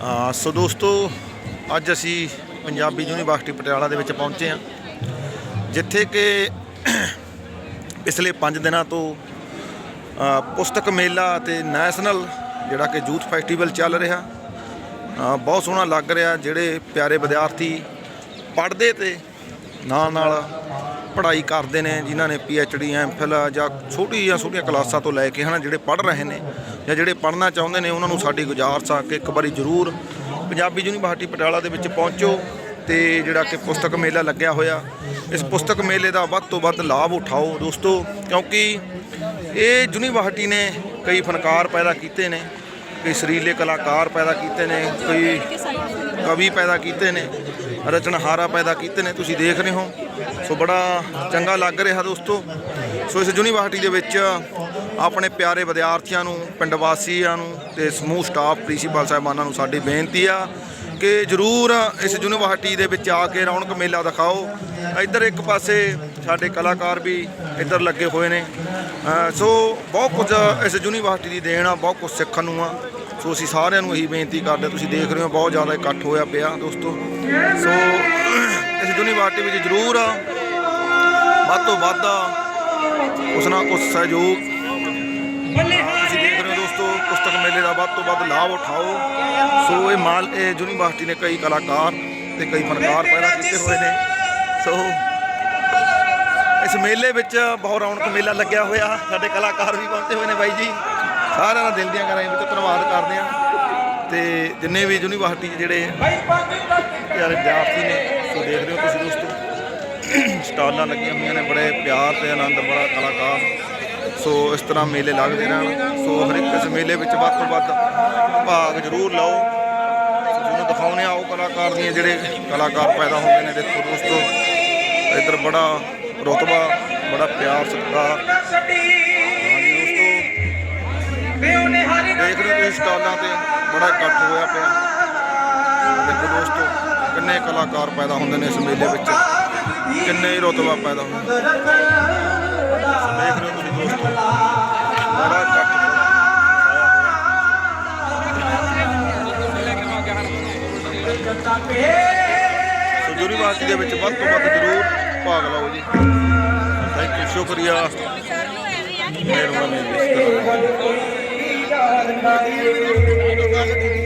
ਸੋ ਦੋਸਤੋ, ਅੱਜ ਅਸੀਂ ਪੰਜਾਬੀ ਯੂਨੀਵਰਸਿਟੀ ਪਟਿਆਲਾ ਦੇ ਵਿੱਚ ਪਹੁੰਚੇ ਹਾਂ, ਜਿੱਥੇ ਕਿ ਪਿਛਲੇ 5 ਦਿਨਾਂ ਤੋਂ ਪੁਸਤਕ ਮੇਲਾ ਅਤੇ ਨੈਸ਼ਨਲ ਜਿਹੜਾ ਕਿ ਯੂਥ ਫੈਸਟੀਵਲ ਚੱਲ ਰਿਹਾ। ਬਹੁਤ ਸੋਹਣਾ ਲੱਗ ਰਿਹਾ, ਜਿਹੜੇ ਪਿਆਰੇ ਵਿਦਿਆਰਥੀ ਪੜ੍ਹਦੇ ਤੇ ਨਾਲ ਨਾਲ ਪੜ੍ਹਾਈ ਕਰਦੇ ਨੇ, ਜਿਨ੍ਹਾਂ ਨੇ P H D M Phil ਜਾਂ ਛੋਟੀ ਜਾਂ ਛੋਟੀਆਂ ਕਲਾਸਾਂ ਤੋਂ ਲੈ ਕੇ ਹਨਾ, ਜਿਹੜੇ ਪੜ੍ਹ ਰਹੇ ਨੇ ਜਾਂ ਜਿਹੜੇ ਪੜ੍ਹਨਾ ਚਾਹੁੰਦੇ ਨੇ, ਉਹਨਾਂ ਨੂੰ ਸਾਡੀ ਗੁਜ਼ਾਰਸ਼ ਆ ਕਿ ਇੱਕ ਵਾਰੀ ਜ਼ਰੂਰ ਪੰਜਾਬੀ ਯੂਨੀਵਰਸਿਟੀ ਪਟਿਆਲਾ ਦੇ ਵਿੱਚ ਪਹੁੰਚੋ ਤੇ ਜਿਹੜਾ ਕਿ ਪੁਸਤਕ ਮੇਲਾ ਲੱਗਿਆ ਹੋਇਆ, ਇਸ ਪੁਸਤਕ ਮੇਲੇ ਦਾ ਵੱਧ ਤੋਂ ਵੱਧ ਲਾਭ ਉਠਾਓ ਦੋਸਤੋ, ਕਿਉਂਕਿ ਇਹ ਯੂਨੀਵਰਸਿਟੀ ਨੇ ਕਈ ਫਨਕਾਰ ਪੈਦਾ ਕੀਤੇ ਨੇ, ਕਈ ਸਰੀਲੇ ਕਲਾਕਾਰ ਪੈਦਾ ਕੀਤੇ ਨੇ, ਕਈ ਕਵੀ ਪੈਦਾ ਕੀਤੇ ਨੇ ਰਚਨਹਾਰਾ ਪੈਦਾ ਕੀਤੇ ਨੇ, ਤੁਸੀਂ ਦੇਖ ਰਹੇ ਹੋ। ਸੋ ਬੜਾ ਚੰਗਾ ਲੱਗ ਰਿਹਾ ਦੋਸਤੋ। ਸੋ ਇਸ ਯੂਨੀਵਰਸਿਟੀ ਦੇ ਵਿੱਚ ਆਪਣੇ ਪਿਆਰੇ ਵਿਦਿਆਰਥੀਆਂ ਨੂੰ ਪਿੰਡ ਵਾਸੀਆਂ ਨੂੰ ਤੇ ਸਮੂਹ ਸਟਾਫ ਪ੍ਰਿੰਸੀਪਲ ਸਾਹਿਬਾਨਾਂ ਨੂੰ ਸਾਡੀ ਬੇਨਤੀ ਆ ਕਿ ਜਰੂਰ ਇਸ ਯੂਨੀਵਰਸਿਟੀ ਦੇ ਵਿੱਚ ਆ ਕੇ ਰੌਣਕ ਮੇਲਾ ਦਿਖਾਓ। ਇੱਧਰ ਇੱਕ ਪਾਸੇ ਸਾਡੇ ਕਲਾਕਾਰ ਵੀ ਇੱਧਰ ਲੱਗੇ ਹੋਏ ਨੇ। ਸੋ ਬਹੁਤ ਕੁਝ ਇਸ ਯੂਨੀਵਰਸਿਟੀ ਦੀ ਦੇਣ ਆ, ਬਹੁਤ ਕੁਝ ਸਿੱਖਣ ਨੂੰ ਆ। ਸੋ ਅਸੀਂ ਸਾਰਿਆਂ ਨੂੰ ਇਹੀ ਬੇਨਤੀ ਕਰਦੇ ਤੁਸੀਂ ਦੇਖ ਰਹੇ ਹੋ ਬਹੁਤ ਜ਼ਿਆਦਾ ਇਕੱਠ ਹੋਇਆ ਪਿਆ ਦੋਸਤੋ। ਸੋ ਇਸ ਯੂਨੀਵਰਸਿਟੀ ਵਿੱਚ ਜ਼ਰੂਰ ਵੱਧ ਤੋਂ ਵੱਧ ਉਸ ਨਾਲ ਕੁਝ ਸਹਿਯੋਗ। ਤੁਸੀਂ ਦੇਖ ਰਹੇ ਹੋ ਦੋਸਤੋ, ਪੁਸਤਕ ਮੇਲੇ ਦਾ ਵੱਧ ਤੋਂ ਵੱਧ ਲਾਭ ਉਠਾਓ। ਸੋ ਇਹ ਮਾਲ, ਇਹ ਯੂਨੀਵਰਸਿਟੀ ਨੇ ਕਈ ਕਲਾਕਾਰ ਤੇ ਕਈ ਫਨਕਾਰ ਪੈਦਾ ਕੀਤੇ ਹੋਏ ਨੇ। ਸੋ, ਇਸ ਮੇਲੇ ਵਿੱਚ ਬਹੁਤ ਰੌਣਕ ਮੇਲਾ ਲੱਗਿਆ ਹੋਇਆ। ਸਾਡੇ ਕਲਾਕਾਰ ਵੀ ਪਹੁੰਚੇ ਹੋਏ ਨੇ ਬਾਈ ਜੀ। ਸਾਰਿਆਂ ਦਾ ਦਿਲ ਦੀਆਂ ਗਹਿਰਾਈਆਂ ਵਿੱਚ ਧੰਨਵਾਦ ਕਰਦੇ ਹਾਂ। ਤੇ ਜਿੰਨੇ ਵੀ ਯੂਨੀਵਰਸਿਟੀ 'ਚ ਜਿਹੜੇ ਪਿਆਰੇ ਵਿਦਿਆਰਥੀ ਨੇ, ਸੋ ਦੇਖ ਰਹੇ ਹੋ ਤੁਸੀਂ ਦੋਸਤੋ। ਸਟਾਲਾਂ ਲੱਗੀਆਂ ਹੋਈਆਂ ਨੇ, ਬੜੇ ਪਿਆਰ ਤੇ ਆਨੰਦ, ਬੜਾ ਕਲਾਕਾਰ। ਸੋ ਇਸ ਤਰ੍ਹਾਂ ਮੇਲੇ ਲੱਗਦੇ ਰਹਿਣ। ਸੋ ਹਰ ਇੱਕ ਇਸ ਮੇਲੇ ਵਿੱਚ ਵੱਧ ਤੋਂ ਵੱਧ ਭਾਗ ਜ਼ਰੂਰ ਲਓ। ਸੋ ਤੁਹਾਨੂੰ ਦਿਖਾਉਣੇ ਆ ਉਹ ਕਲਾਕਾਰ ਦੀਆਂ ਜਿਹੜੇ ਕਲਾਕਾਰ ਪੈਦਾ ਹੁੰਦੇ ਨੇ, ਦੇਖੋ ਦੋਸਤੋ। ਇੱਧਰ ਬੜਾ ਰੁਤਬਾ, ਬੜਾ ਪਿਆਰ, ਸਤਿਕਾਰ। ਤੁਸੀਂ ਸਟਾਲਾਂ ਤੇ ਬੜਾ ਇਕੱਠ ਹੋਇਆ ਪਿਆ। ਦੇਖੋ ਦੋਸਤੋ ਕਿੰਨੇ ਕਲਾਕਾਰ ਪੈਦਾ ਹੁੰਦੇ ਨੇ ਇਸ ਮੇਲੇ ਵਿੱਚ। ਕਿੰਨੇ ਹੀ ਰੁਤਬਾ ਪੈਦਾ ਹੁੰਦਾ। ਦੇਖ ਰਹੇ ਤੁਸੀਂ ਦੋਸਤੋ ਬੜਾ ਇਕੱਠ ਸੋ ਯੂਨੀਵਰਸਿਟੀ ਦੇ ਵਿੱਚ ਵੱਧ ਤੋਂ ਵੱਧ ਜ਼ਰੂਰ ਭਾਗ ਲਓ ਜੀ। ਥੈਂਕ ਯੂ ਸ਼ੁਕਰੀਆ। ਮਿਹਰਬਾਨੀ। ਜੀ ਇਸ ਤਰ੍ਹਾਂ